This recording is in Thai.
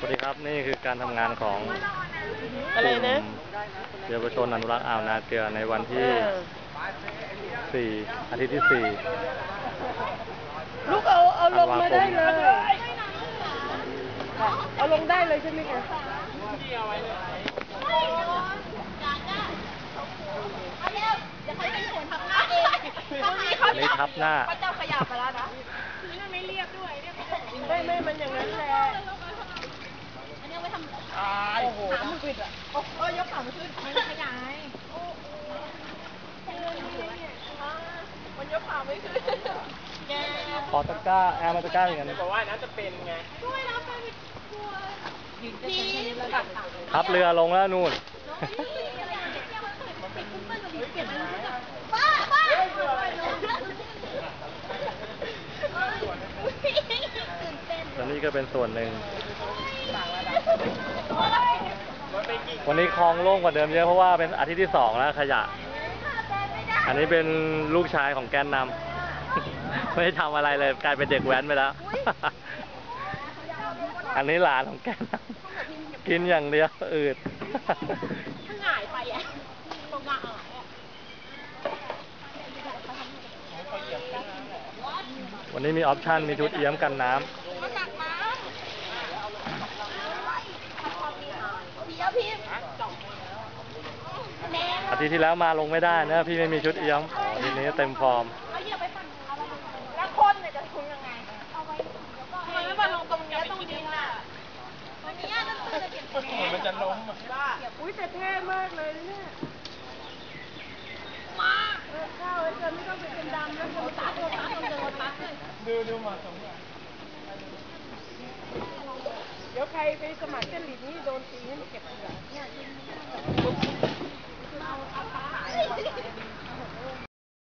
สวัสดีครับนี่คือการทำงานของอะไรนะกลุ่มเยาวชนอนุรักษ์อ่าวนาเกลือในวันที่เออสี่อาทิตย์ที่สี่ลูกเอาเอาลงมาได้เลยธันวาคเอาลงได้เลยใช่ไหมคะนี่ทับหน้าพระเจ้าขยับมาแล้วนะนี่มันไม่เรียบด้วยเรียบไม่ได้ไม่ไม่มันอย่างนั้นแหละ อันนี้เอาไว้ทำ โอ้โหขามันปิดอะโอ้เออยกขามันขึ้น มันขยายโอ้มันยกขาไม่ขึ้นแกขอตะกร้าแอร์มาตะกร้าอย่างนั้นบอกว่าน่าจะเป็นไงช่วยรับไปกลัวพี่ระดับต่างทับเรือลงแล้วนู่นป้าป้าแล้วนี่ก็เป็นส่วนหนึ่ง วันนี้คลองโล่งกว่าเดิมเยอะเพราะว่าเป็นอาทิตย์ที่สองแล้วขยะ อันนี้เป็นลูกชายของแกนนำ ไม่ได้ทำอะไรเลยกลายเป็นเด็กแว้นไปแล้ว อันนี้หลานของแกนนำกินอย่างเดียวอืดถ้าหงายไปอะตรงหงายอะวันนี้มีออปชั่นมีชุดเอี้ยมกันน้ำ มาตักน้ำเดี๋ยวพี่แดง อาทิตย์ที่แล้วมาลงไม่ได้นะพี่ไม่มีชุดเอี้ยมอ๋อทีนี้เต็มฟอร์มเอาเหยียบไปฝั่งนู้นแล้วคนเนี่ยจะทุนยังไงเอาไว้ทำไมไม่มาลงตรงนี้ตรงนี้ล่ะตรงนี้นั่นคือจะเก็บมันจะล้มอะอุ้ยแต่เท่มากเลยเนี่ยมาเข้าวไอ้เธอไม่ต้องไปเป็นดำแล้วโอ้ตัดโอ้ตัดโอ้เดินตัดเลยดูดูมาสมเดี๋ยวใครไปสมัครเต้นลีดนี่โดนตีให้เก็บเหลือเนี่ย